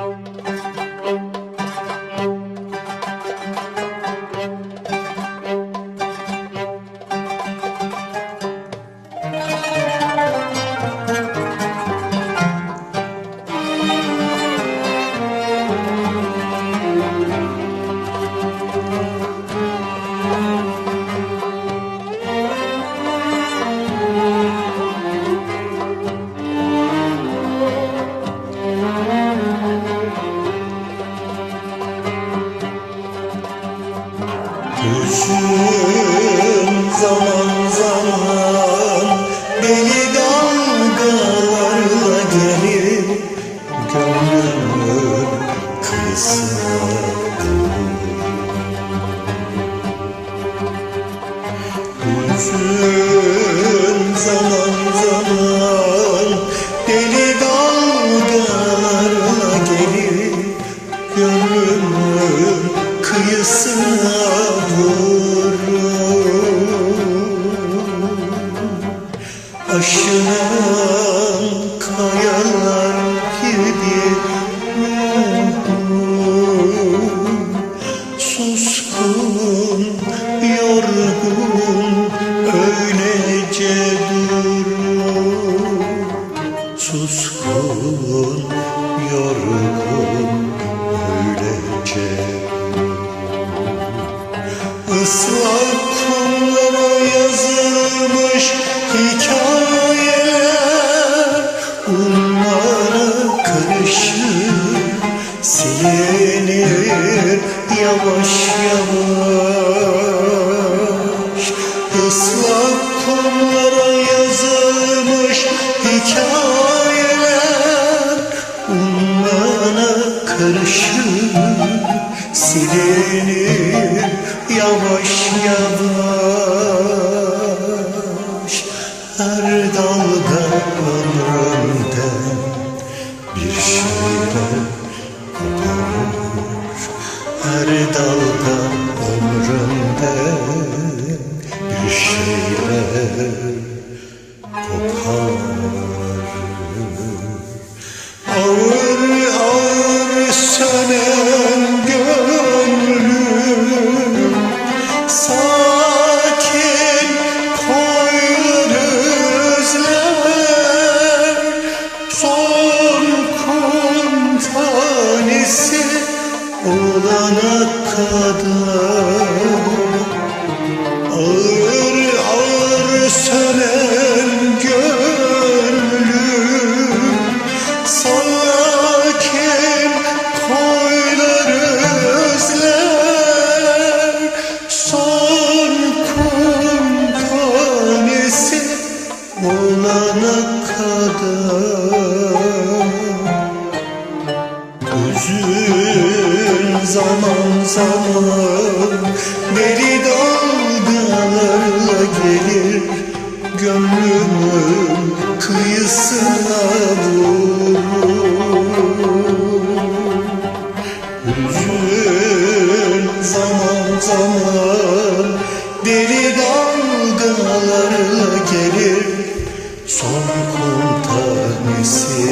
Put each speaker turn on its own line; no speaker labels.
Música Hüzün zaman zaman Deli dalgalarla gelir Gönlümün kıyısına Hüzün zaman zaman Deli dalgalarla gelir Gönlümün kıyısına vurur. Aşınan kayalar gibi ruhum Suskun, yorgun, öylece durur. Suskun, yorgun, yavaş yavaş. Islak kumlara yazılmış hikayeler. Onlara karışır silinir yavaş yavaş ağır sönen gönlüm Sakin koyun özler Son kum tanesi Ağır ağır sönen gönlüm Sakin zaman zaman deli dalgalarla gelir Gönlümün kıyısına vurur. Hüzün zaman zaman deli dalgalarla gelir Son kum tanesi